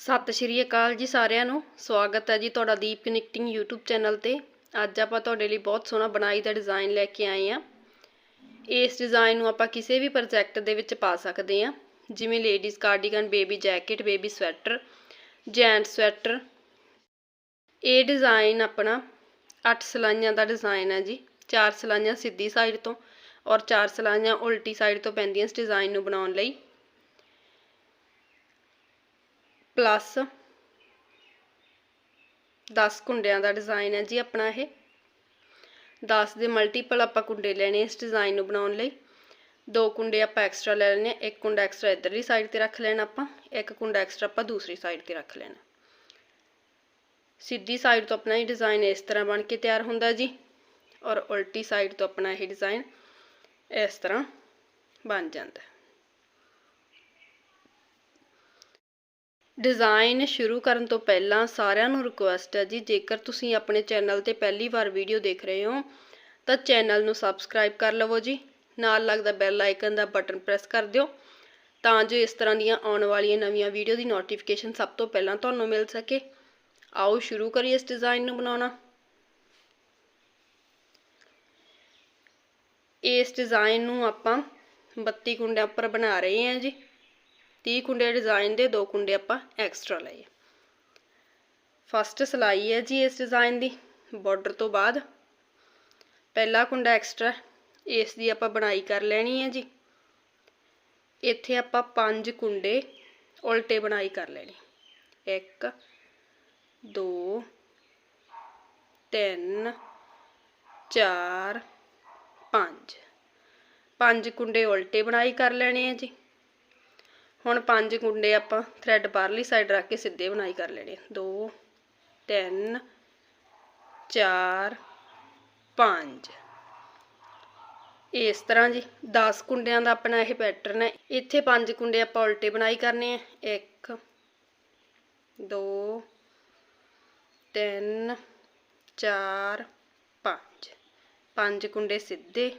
ਸਤਿ ਸ਼੍ਰੀ ਅਕਾਲ ਜੀ ਸਾਰਿਆਂ ਨੂੰ। ਸਵਾਗਤ ਹੈ ਜੀ ਤੁਹਾਡਾ ਦੀਪ ਕਨੈਕਟਿੰਗ YouTube ਚੈਨਲ ਤੇ। ਅੱਜ ਆਪਾਂ ਤੁਹਾਡੇ ਲਈ ਬਹੁਤ ਸੋਹਣਾ ਬਣਾਈ ਦਾ ਡਿਜ਼ਾਈਨ ਲੈ ਕੇ ਆਏ ਆ ਇਸ ਡਿਜ਼ਾਈਨ ਨੂੰ ਆਪਾਂ ਕਿਸੇ ਵੀ ਪ੍ਰੋਜੈਕਟ ਦੇ ਵਿੱਚ ਪਾ ਸਕਦੇ ਆ ਜਿਵੇਂ ladies cardigan baby jacket baby sweater gent sweater ਇਹ ਡਿਜ਼ਾਈਨ ਆਪਣਾ 8 ਸਲਾਈਆਂ ਦਾ ਡਿਜ਼ਾਈਨ ਹੈ ਜੀ। 4 ਸਲਾਈਆਂ ਸਿੱਧੀ ਸਾਈਡ ਤੋਂ ਔਰ 4 ਸਲਾਈਆਂ ਉਲਟੀ ਸਾਈਡ ਤੋਂ ਪੈਂਦੀਆਂ ਇਸ ਡਿਜ਼ਾਈਨ ਨੂੰ ਬਣਾਉਣ ਲਈ। ਪਲੱਸ 10 ਕੁੰਡਿਆਂ ਦਾ ਡਿਜ਼ਾਈਨ ਹੈ ਜੀ ਆਪਣਾ ਇਹ 10 ਦੇ ਮਲਟੀਪਲ ਆਪਾਂ ਕੁੰਡੇ ਲੈਣੇ ਇਸ ਡਿਜ਼ਾਈਨ ਨੂੰ ਬਣਾਉਣ ਲਈ ਦੋ ਕੁੰਡੇ ਆਪਾਂ ਐਕਸਟਰਾ ਲੈ ਲੈਣੇ ਇੱਕ ਕੁੰਡਾ ਐਕਸਟਰਾ ਇਧਰਲੀ ਸਾਈਡ ਤੇ ਰੱਖ ਲੈਣਾ ਆਪਾਂ ਇੱਕ ਕੁੰਡਾ ਐਕਸਟਰਾ ਆਪਾਂ ਦੂਸਰੀ ਸਾਈਡ ਤੇ ਰੱਖ ਲੈਣਾ ਸਿੱਧੀ ਸਾਈਡ ਤੋਂ ਆਪਣਾ ਇਹ ਡਿਜ਼ਾਈਨ ਇਸ ਤਰ੍ਹਾਂ ਬਣ ਕੇ ਤਿਆਰ ਹੁੰਦਾ ਜੀ ਔਰ ਉਲਟੀ ਸਾਈਡ ਤੋਂ ਆਪਣਾ ਇਹ ਡਿਜ਼ਾਈਨ ਇਸ ਤਰ੍ਹਾਂ ਬਣ ਜਾਂਦਾ ਡਿਜ਼ਾਈਨ ਸ਼ੁਰੂ ਕਰਨ ਤੋਂ ਪਹਿਲਾਂ ਸਾਰਿਆਂ ਨੂੰ ਰਿਕੁਐਸਟ ਹੈ ਜੀ, ਜੇਕਰ ਤੁਸੀਂ ਆਪਣੇ ਚੈਨਲ ਤੇ ਪਹਿਲੀ ਵਾਰ ਵੀਡੀਓ ਦੇਖ ਰਹੇ ਹੋ, ਤਾਂ ਚੈਨਲ ਨੂੰ ਸਬਸਕ੍ਰਾਈਬ ਕਰ ਲਵੋ ਜੀ। ਨਾਲ ਲੱਗਦਾ ਬੈਲ ਆਈਕਨ ਦਾ ਬਟਨ ਪ੍ਰੈਸ ਕਰ ਦਿਓ, ਤਾਂ ਜੋ ਇਸ ਤਰ੍ਹਾਂ ਦੀਆਂ ਆਉਣ ਵਾਲੀਆਂ ਨਵੀਆਂ ਵੀਡੀਓ ਦੀ ਨੋਟੀਫਿਕੇਸ਼ਨ ਸਭ ਤੋਂ ਪਹਿਲਾਂ ਤੁਹਾਨੂੰ ਮਿਲ ਸਕੇ। ਆਓ ਸ਼ੁਰੂ ਕਰੀਏ ਇਸ ਡਿਜ਼ਾਈਨ ਨੂੰ ਬਣਾਉਣਾ। ਇਸ ਡਿਜ਼ਾਈਨ ਨੂੰ ਆਪਾਂ 32 ਕੁੰਡਿਆਂ ਉੱਪਰ ਬਣਾ ਰਹੇ ਹਾਂ ਜੀ। 30 ਕੁੰਡੇ ਡਿਜ਼ਾਈਨ ਦੇ, ਦੋ ਕੁੰਡੇ ਆਪਾਂ ਐਕਸਟਰਾ ਲਏ। ਫਸਟ ਸਲਾਈ ਹੈ ਜੀ ਇਸ ਡਿਜ਼ਾਈਨ ਦੀ ਬਾਰਡਰ ਤੋਂ ਬਾਅਦ। ਪਹਿਲਾ ਕੁੰਡਾ ਐਕਸਟਰਾ ਇਸ ਦੀ ਆਪਾਂ ਬਣਾਈ ਕਰ ਲੈਣੀ ਹੈ ਜੀ। ਇੱਥੇ ਆਪਾਂ ਪੰਜ ਕੁੰਡੇ ਉਲਟੇ ਬਣਾਈ ਕਰ ਲੈਣੀ। 1 2 3 4 5 ਪੰਜ ਕੁੰਡੇ ਉਲਟੇ ਬਣਾਈ ਕਰ ਲੈਣੇ ਆ ਜੀ। ਹੁਣ ਪੰਜ ਕੁੰਡੇ ਆਪਾਂ ਥ੍ਰੈਡ ਬਾਹਰਲੀ ਸਾਈਡ ਰੱਖ ਕੇ ਸਿੱਧੇ ਬਣਾਈ ਕਰ ਲੈਣੇ 2 3 4 5 ਇਸ ਤਰ੍ਹਾਂ ਜੀ 10 ਕੁੰਡਿਆਂ ਦਾ ਆਪਣਾ ਇਹ ਪੈਟਰਨ ਹੈ। ਇੱਥੇ ਪੰਜ ਕੁੰਡੇ ਆਪਾਂ ਉਲਟੇ ਬਣਾਈ ਕਰਨੇ ਆ। 1 2 3 4 5 ਪੰਜ ਕੁੰਡੇ ਸਿੱਧੇ।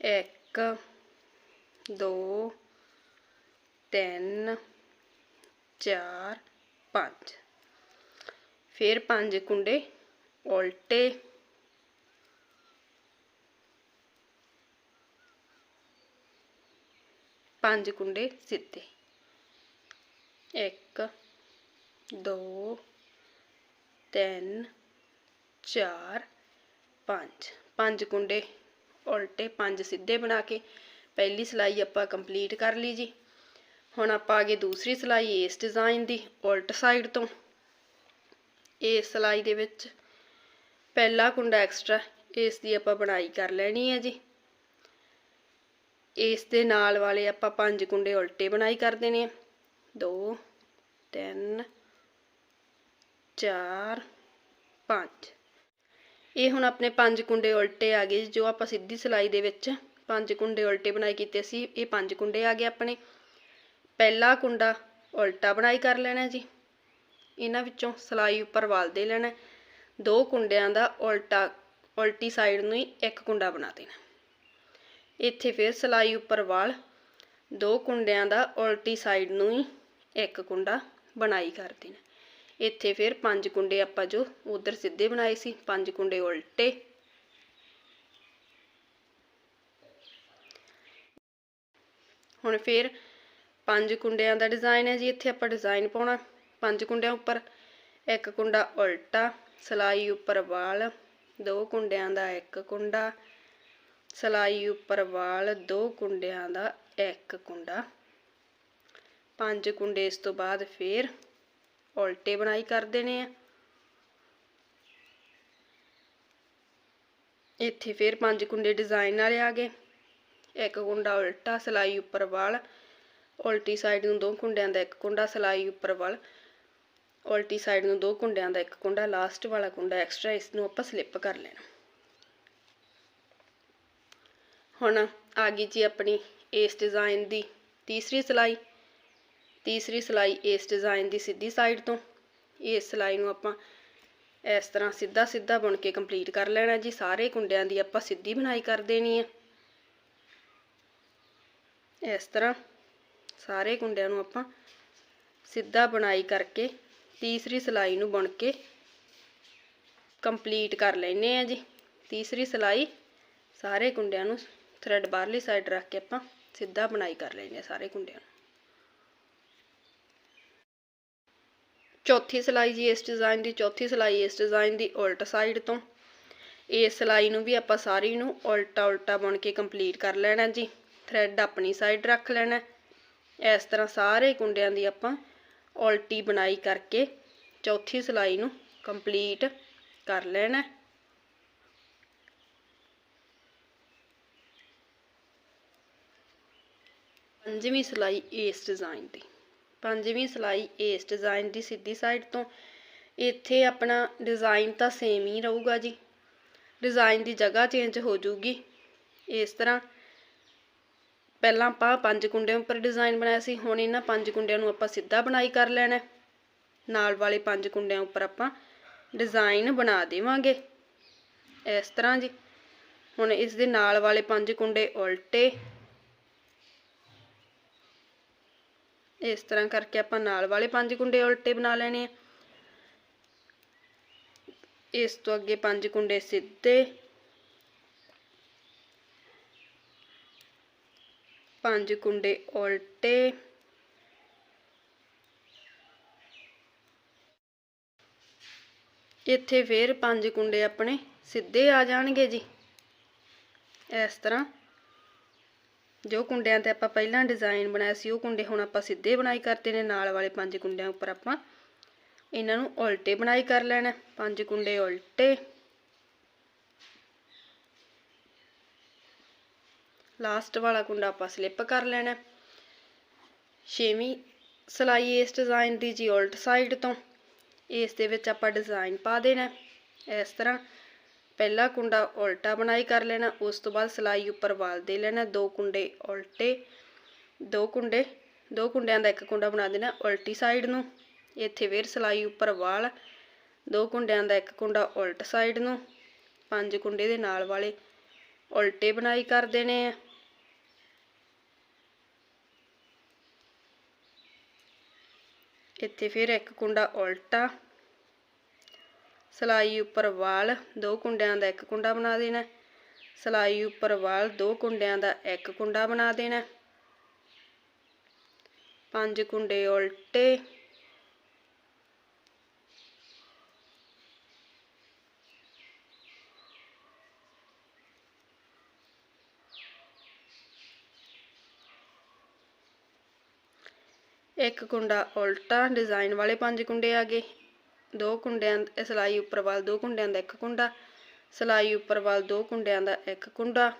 1 2 3 4 5 ਫਿਰ ਪੰਜ ਕੁੰਡੇ ਉਲਟੇ। ਪੰਜ ਕੁੰਡੇ ਸਿੱਧੇ। 1 2 3 4 5 ਪੰਜ ਕੁੰਡੇ ਉਲਟੇ, ਪੰਜ ਸਿੱਧੇ ਬਣਾ ਕੇ। ਪਹਿਲੀ ਸਲਾਈ ਆਪਾਂ ਕੰਪਲੀਟ ਕਰ ਲਈ ਜੀ। ਹੁਣ ਆਪਾਂ ਅਗੇ ਦੂਸਰੀ ਸਲਾਈ ਇਸ ਡਿਜ਼ਾਈਨ ਦੀ, ਉਲਟ ਸਾਈਡ ਤੋਂ। ਇਸ ਸਲਾਈ ਦੇ ਵਿੱਚ ਪਹਿਲਾ ਕੁੰਡਾ ਐਕਸਟਰਾ ਇਸ ਦੀ ਆਪਾਂ ਬਣਾਈ ਕਰ ਲੈਣੀ ਹੈ ਜੀ। ਇਸ ਦੇ ਨਾਲ ਵਾਲੇ ਆਪਾਂ ਪੰਜ ਕੁੰਡੇ ਉਲਟੇ ਬਣਾਈ ਕਰ ਦੇਣੇ ਆ। 2 3 4 5 ਇਹ ਹੁਣ ਆਪਣੇ ਪੰਜ ਕੁੰਡੇ ਉਲਟੇ ਆ ਗਏ ਜੋ ਆਪਾਂ ਸਿੱਧੀ ਸਲਾਈ ਦੇ ਵਿੱਚ ਪੰਜ ਕੁੰਡੇ ਉਲਟੇ ਬਣਾਈ ਕੀਤੇ ਸੀ, ਇਹ ਪੰਜ ਕੁੰਡੇ ਆ ਗਏ ਆਪਣੇ। ਪਹਿਲਾ ਕੁੰਡਾ ਉਲਟਾ ਬਣਾਈ ਕਰ ਲੈਣਾ ਜੀ। ਇਹਨਾਂ ਵਿੱਚੋਂ ਸਲਾਈ ਉੱਪਰ ਵਾਲ ਦੇ ਲੈਣਾ। ਦੋ ਕੁੰਡਿਆਂ ਦਾ ਉਲਟਾ, ਉਲਟੀ ਸਾਈਡ ਨੂੰ ਹੀ ਇੱਕ ਕੁੰਡਾ ਬਣਾ ਦੇਣਾ। ਇੱਥੇ ਫਿਰ ਸਲਾਈ ਉੱਪਰ ਵਾਲ, ਦੋ ਕੁੰਡਿਆਂ ਦਾ ਉਲਟੀ ਸਾਈਡ ਨੂੰ ਹੀ ਇੱਕ ਕੁੰਡਾ ਬਣਾਈ ਕਰ ਦੇਣਾ। ਇੱਥੇ ਫਿਰ ਪੰਜ ਕੁੰਡੇ ਆਪਾਂ ਜੋ ਉਧਰ ਸਿੱਧੇ ਬਣਾਏ ਸੀ, ਪੰਜ ਕੁੰਡੇ ਉਲਟੇ। ਹੁਣ ਫਿਰ ਪੰਜ ਕੁੰਡਿਆਂ ਦਾ ਡਿਜ਼ਾਈਨ ਹੈ ਜੀ, ਇੱਥੇ ਆਪਾਂ ਡਿਜ਼ਾਈਨ ਪਾਉਣਾ। ਪੰਜ ਕੁੰਡਿਆਂ ਉੱਪਰ ਇੱਕ ਕੁੰਡਾ ਉਲਟਾ, ਸਲਾਈ ਉੱਪਰ ਵਾਲ, ਦੋ ਕੁੰਡਿਆਂ ਦਾ ਇੱਕ ਕੁੰਡਾ, ਸਲਾਈ ਉੱਪਰ ਵਾਲ, ਦੋ ਕੁੰਡਿਆਂ ਦਾ ਇੱਕ ਕੁੰਡਾ। ਪੰਜ ਕੁੰਡੇ ਇਸ ਤੋਂ ਬਾਅਦ ਫੇਰ ਉਲਟੇ ਬਣਾਈ ਕਰ ਦੇਣੇ ਆ। ਇੱਥੇ ਫੇਰ ਪੰਜ ਕੁੰਡੇ ਡਿਜ਼ਾਈਨ ਵਾਲੇ ਆ ਗਏ। ਇੱਕ ਕੁੰਡਾ ਉਲਟਾ, ਸਲਾਈ ਉੱਪਰ ਵਾਲ ਉਲਟੀ ਸਾਈਡ ਨੂੰ ਦੋ ਕੁੰਡਿਆਂ ਦਾ ਇੱਕ ਕੁੰਡਾ ਸਲਾਈ ਉੱਪਰ ਵੱਲ, ਉਲਟੀ ਸਾਈਡ ਨੂੰ ਦੋ ਕੁੰਡਿਆਂ ਦਾ ਇੱਕ ਕੁੰਡਾ ਲਾਸਟ ਵਾਲਾ ਕੁੰਡਾ ਐਕਸਟਰਾ ਇਸ ਨੂੰ ਆਪਾਂ ਸਲਿੱਪ ਕਰ ਲੈਣਾ। ਹੁਣ ਆ ਗਈ ਜੀ ਆਪਣੀ ਇਸ ਡਿਜ਼ਾਈਨ ਦੀ ਤੀਸਰੀ ਸਲਾਈ। ਤੀਸਰੀ ਸਲਾਈ ਇਸ ਡਿਜ਼ਾਈਨ ਦੀ ਸਿੱਧੀ ਸਾਈਡ ਤੋਂ। ਇਸ ਸਲਾਈ ਨੂੰ ਆਪਾਂ ਇਸ ਤਰ੍ਹਾਂ ਸਿੱਧਾ ਸਿੱਧਾ ਬੁਣ ਕੇ ਕੰਪਲੀਟ ਕਰ ਲੈਣਾ ਜੀ। ਸਾਰੇ ਕੁੰਡਿਆਂ ਦੀ ਆਪਾਂ ਸਿੱਧੀ ਬਣਾਈ ਕਰ ਦੇਣੀ ਹੈ ਇਸ ਤਰ੍ਹਾਂ ਸਾਰੇ ਕੁੰਡਿਆਂ ਨੂੰ ਆਪਾਂ ਸਿੱਧਾ ਬੁਣਾਈ ਕਰਕੇ ਤੀਸਰੀ ਸਿਲਾਈ ਨੂੰ ਬੁਣ ਕੇ ਕੰਪਲੀਟ ਕਰ ਲੈਨੇ ਆ ਜੀ। ਤੀਸਰੀ ਸਿਲਾਈ ਸਾਰੇ ਕੁੰਡਿਆਂ ਨੂੰ ਥਰੈਡ ਬਾਹਰਲੀ ਸਾਈਡ ਰੱਖ ਕੇ ਆਪਾਂ ਸਿੱਧਾ ਬੁਣਾਈ ਕਰ ਲੈਨੇ ਆ ਸਾਰੇ ਕੁੰਡਿਆਂ ਨੂੰ। ਚੌਥੀ ਸਿਲਾਈ ਜੀ, ਇਸ ਡਿਜ਼ਾਈਨ ਦੀ ਚੌਥੀ ਸਿਲਾਈ, ਇਸ ਡਿਜ਼ਾਈਨ ਦੀ ਉਲਟ ਸਾਈਡ ਤੋਂ ਇਸ ਸਿਲਾਈ ਨੂੰ ਵੀ ਆਪਾਂ ਸਾਰੀ ਨੂੰ ਉਲਟਾ ਉਲਟਾ ਬੁਣ ਕੇ ਕੰਪਲੀਟ ਕਰ ਲੈਣਾ ਜੀ। ਥਰੈਡ ਆਪਣੀ ਸਾਈਡ ਰੱਖ ਲੈਣਾ। ਇਸ ਤਰ੍ਹਾਂ ਸਾਰੇ ਕੁੰਡਿਆਂ ਦੀ ਆਪਾਂ ਉਲਟੀ ਬਣਾਈ ਕਰਕੇ ਚੌਥੀ ਸਿਲਾਈ ਨੂੰ ਕੰਪਲੀਟ ਕਰ ਲੈਣਾ ਪੰਜਵੀਂ ਸਿਲਾਈ ਇਸ ਡਿਜ਼ਾਈਨ ਦੀ। ਪੰਜਵੀਂ ਸਿਲਾਈ ਇਸ ਡਿਜ਼ਾਈਨ ਦੀ ਸਿੱਧੀ ਸਾਈਡ ਤੋਂ। ਇੱਥੇ ਆਪਣਾ ਡਿਜ਼ਾਈਨ ਤਾਂ ਸੇਮ ਹੀ ਰਹੂਗਾ ਜੀ। ਡਿਜ਼ਾਈਨ ਦੀ ਜਗ੍ਹਾ ਚੇਂਜ ਹੋ ਜਾਊਗੀ ਇਸ ਤਰ੍ਹਾਂ ਪਹਿਲਾਂ ਆਪਾਂ ਪੰਜ ਕੁੰਡਿਆਂ ਉੱਪਰ ਡਿਜ਼ਾਈਨ ਬਣਾਇਆ ਸੀ, ਹੁਣ ਇਹਨਾਂ ਪੰਜ ਕੁੰਡਿਆਂ ਨੂੰ ਆਪਾਂ ਸਿੱਧਾ ਬਣਾਈ ਕਰ ਲੈਣਾ ਨਾਲ ਵਾਲੇ ਪੰਜ ਕੁੰਡਿਆਂ ਉੱਪਰ ਆਪਾਂ ਡਿਜ਼ਾਈਨ ਬਣਾ ਦੇਵਾਂਗੇ। ਇਸ ਤਰ੍ਹਾਂ ਜੀ। ਹੁਣ ਇਸ ਦੇ ਨਾਲ ਵਾਲੇ ਪੰਜ ਕੁੰਡੇ ਉਲਟੇ। ਇਸ ਤਰ੍ਹਾਂ ਕਰਕੇ ਆਪਾਂ ਨਾਲ ਵਾਲੇ ਪੰਜ ਕੁੰਡੇ ਉਲਟੇ ਬਣਾ ਲੈਣੇ ਆ। ਇਸ ਤੋਂ ਅੱਗੇ ਪੰਜ ਕੁੰਡੇ ਸਿੱਧੇ। ਪੰਜ ਕੁੰਡੇ ਉਲਟੇ। ਇੱਥੇ ਫੇਰ ਪੰਜ ਕੁੰਡੇ ਆਪਣੇ ਸਿੱਧੇ ਆ ਜਾਣਗੇ ਜੀ। ਇਸ ਤਰ੍ਹਾਂ ਜੋ ਕੁੰਡਿਆਂ ਤੇ ਆਪਾਂ ਪਹਿਲਾਂ ਡਿਜ਼ਾਈਨ ਬਣਾਇਆ ਸੀ, ਉਹ ਕੁੰਡੇ ਹੁਣ ਆਪਾਂ ਸਿੱਧੇ ਬਣਾਈ ਕਰਤੇ ਨੇ, ਨਾਲ ਵਾਲੇ ਪੰਜ ਕੁੰਡਿਆਂ ਉੱਪਰ ਆਪਾਂ ਇਹਨਾਂ ਨੂੰ ਉਲਟੇ ਬਣਾਈ ਕਰ ਲੈਣਾ। ਪੰਜ ਕੁੰਡੇ ਉਲਟੇ। ਲਾਸਟ ਵਾਲਾ ਕੁੰਡਾ ਆਪਾਂ ਸਲਿੱਪ ਕਰ ਲੈਣਾ ਛੇਵੀਂ ਸਲਾਈ ਇਸ ਡਿਜ਼ਾਈਨ ਦੀ ਜੀ ਉਲਟ ਸਾਈਡ ਤੋਂ। ਇਸ ਦੇ ਵਿੱਚ ਆਪਾਂ ਡਿਜ਼ਾਈਨ ਪਾ ਦੇਣਾ ਇਸ ਤਰ੍ਹਾਂ ਪਹਿਲਾ ਕੁੰਡਾ ਉਲਟਾ ਬਣਾਈ ਕਰ ਲੈਣਾ, ਉਸ ਤੋਂ ਬਾਅਦ ਸਲਾਈ ਉੱਪਰ ਵਾਲ ਦੇ ਲੈਣਾ, ਦੋ ਕੁੰਡੇ ਉਲਟੇ, ਦੋ ਕੁੰਡੇ, ਦੋ ਕੁੰਡਿਆਂ ਦਾ ਇੱਕ ਕੁੰਡਾ ਬਣਾ ਦੇਣਾ ਉਲਟੀ ਸਾਈਡ ਨੂੰ। ਇੱਥੇ ਫਿਰ ਸਲਾਈ ਉੱਪਰ ਵਾਲ, ਦੋ ਕੁੰਡਿਆਂ ਦਾ ਇੱਕ ਕੁੰਡਾ ਉਲਟ ਸਾਈਡ ਨੂੰ, ਪੰਜ ਕੁੰਡੇ ਦੇ ਨਾਲ ਵਾਲੇ ਉਲਟੇ ਬਣਾਈ ਕਰ ਦੇਣੇ ਆ। ਇੱਥੇ ਫਿਰ ਇੱਕ ਕੁੰਡਾ ਉਲਟਾ, ਸਲਾਈ ਉੱਪਰ ਵਾਲ, ਦੋ ਕੁੰਡਿਆਂ ਦਾ ਇੱਕ ਕੁੰਡਾ ਬਣਾ ਦੇਣਾ। ਸਲਾਈ ਉੱਪਰ ਵਾਲ, ਦੋ ਕੁੰਡਿਆਂ ਦਾ ਇੱਕ ਕੁੰਡਾ ਬਣਾ ਦੇਣਾ। ਪੰਜ ਕੁੰਡੇ ਉਲਟੇ ਇੱਕ ਕੁੰਡਾ ਉਲਟਾ, ਡਿਜ਼ਾਈਨ ਵਾਲੇ ਪੰਜ ਕੁੰਡੇ ਆ ਗਏ ਦੋ ਕੁੰਡਿਆਂ ਸਲਾਈ ਉੱਪਰ ਵੱਲ ਦੋ ਕੁੰਡਿਆਂ ਦਾ ਇੱਕ ਕੁੰਡਾ, ਸਲਾਈ ਉੱਪਰ ਵੱਲ ਦੋ ਕੁੰਡਿਆਂ ਦਾ ਇੱਕ ਕੁੰਡਾ।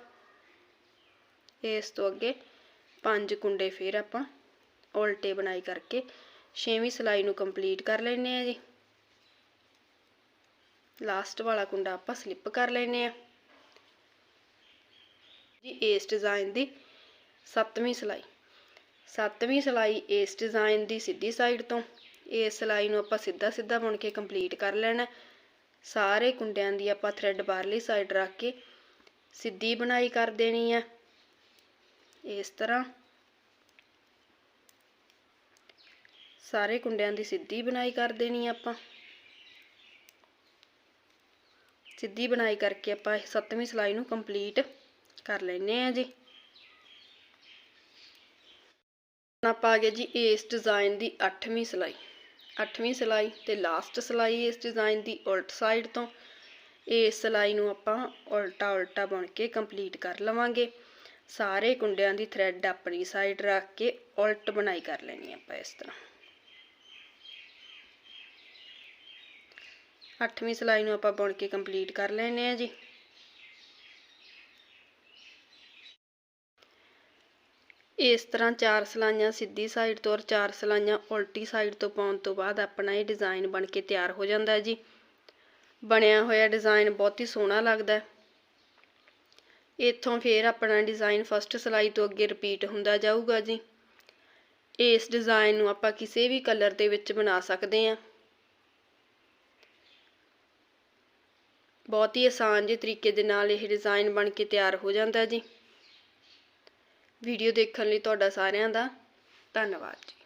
ਇਸ ਤੋਂ ਅੱਗੇ ਪੰਜ ਕੁੰਡੇ ਫਿਰ ਆਪਾਂ ਉਲਟੇ ਬਣਾਈ ਕਰਕੇ ਛੇਵੀਂ ਸਲਾਈ ਨੂੰ ਕੰਪਲੀਟ ਕਰ ਲੈਣੇ ਆ ਜੀ। ਲਾਸਟ ਵਾਲਾ ਕੁੰਡਾ ਆਪਾਂ ਸਲਿੱਪ ਕਰ ਲੈਣੇ ਆ ਜੀ, ਇਸ ਡਿਜ਼ਾਈਨ ਦੀ ਸੱਤਵੀਂ ਸਲਾਈ। ਸੱਤਵੀਂ ਸਲਾਈ ਇਸ ਡਿਜ਼ਾਈਨ ਦੀ ਸਿੱਧੀ ਸਾਈਡ ਤੋਂ। ਇਸ ਸਲਾਈ ਨੂੰ ਆਪਾਂ ਸਿੱਧਾ ਸਿੱਧਾ ਬੁਣ ਕੇ ਕੰਪਲੀਟ ਕਰ ਲੈਣਾ। ਸਾਰੇ ਕੁੰਡਿਆਂ ਦੀ ਆਪਾਂ ਥਰੈਡ ਬਾਹਰਲੀ ਸਾਈਡ ਰੱਖ ਕੇ ਸਿੱਧੀ ਬਣਾਈ ਕਰ ਦੇਣੀ ਹੈ ਇਸ ਤਰ੍ਹਾਂ ਸਾਰੇ ਕੁੰਡਿਆਂ ਦੀ ਸਿੱਧੀ ਬਣਾਈ ਕਰ ਦੇਣੀ ਆਪਾਂ। ਸਿੱਧੀ ਬਣਾਈ ਕਰਕੇ ਆਪਾਂ ਸੱਤਵੀਂ ਸਲਾਈ ਨੂੰ ਕੰਪਲੀਟ ਕਰ ਲੈਨੇ ਆ ਜੀ। ਆਪਾਂ ਆ ਗਏ ਜੀ ਇਸ ਡਿਜ਼ਾਈਨ ਦੀ 8ਵੀਂ ਸਲਾਈ। 8ਵੀਂ ਸਲਾਈ ਤੇ ਲਾਸਟ ਸਲਾਈ ਇਸ ਡਿਜ਼ਾਈਨ ਦੀ ਉਲਟ ਸਾਈਡ ਤੋਂ। ਇਸ ਸਲਾਈ ਨੂੰ ਆਪਾਂ ਉਲਟਾ ਉਲਟਾ ਬੁਣ ਕੇ ਕੰਪਲੀਟ ਕਰ ਲਵਾਂਗੇ। ਸਾਰੇ ਕੁੰਡਿਆਂ ਦੀ ਥਰੈਡ ਆਪਣੀ ਸਾਈਡ ਰੱਖ ਕੇ ਉਲਟ ਬਣਾਈ ਕਰ ਲੈਣੀ ਆਪਾਂ ਇਸ ਤਰ੍ਹਾਂ। 8ਵੀਂ ਸਲਾਈ ਨੂੰ ਆਪਾਂ ਬੁਣ ਕੇ ਕੰਪਲੀਟ ਕਰ ਲੈਣੇ ਆ ਜੀ। ਇਸ ਤਰ੍ਹਾਂ ਚਾਰ ਸਲਾਈਆਂ ਸਿੱਧੀ ਸਾਈਡ ਤੋਂ ਔਰ ਚਾਰ ਸਲਾਈਆਂ ਉਲਟੀ ਸਾਈਡ ਤੋਂ ਪਾਉਣ ਤੋਂ ਬਾਅਦ ਆਪਣਾ ਇਹ ਡਿਜ਼ਾਈਨ ਬਣ ਕੇ ਤਿਆਰ ਹੋ ਜਾਂਦਾ ਹੈ ਜੀ। ਬਣਿਆ ਹੋਇਆ ਡਿਜ਼ਾਈਨ ਬਹੁਤ ਹੀ ਸੋਹਣਾ ਲੱਗਦਾ ਹੈ। ਇੱਥੋਂ ਫੇਰ ਆਪਣਾ ਡਿਜ਼ਾਈਨ ਫਸਟ ਸਲਾਈ ਤੋਂ ਅੱਗੇ ਰਿਪੀਟ ਹੁੰਦਾ ਜਾਊਗਾ ਜੀ। ਇਸ ਡਿਜ਼ਾਈਨ ਨੂੰ ਆਪਾਂ ਕਿਸੇ ਵੀ ਕਲਰ ਦੇ ਵਿੱਚ ਬਣਾ ਸਕਦੇ ਹਾਂ। ਬਹੁਤ ਹੀ ਆਸਾਨ ਜਿਹੇ ਤਰੀਕੇ ਦੇ ਨਾਲ ਇਹ ਡਿਜ਼ਾਈਨ ਬਣ ਕੇ ਤਿਆਰ ਹੋ ਜਾਂਦਾ ਜੀ। ਵੀਡੀਓ ਦੇਖਣ ਲਈ ਤੁਹਾਡਾ ਸਾਰਿਆਂ ਦਾ ਧੰਨਵਾਦ ਜੀ।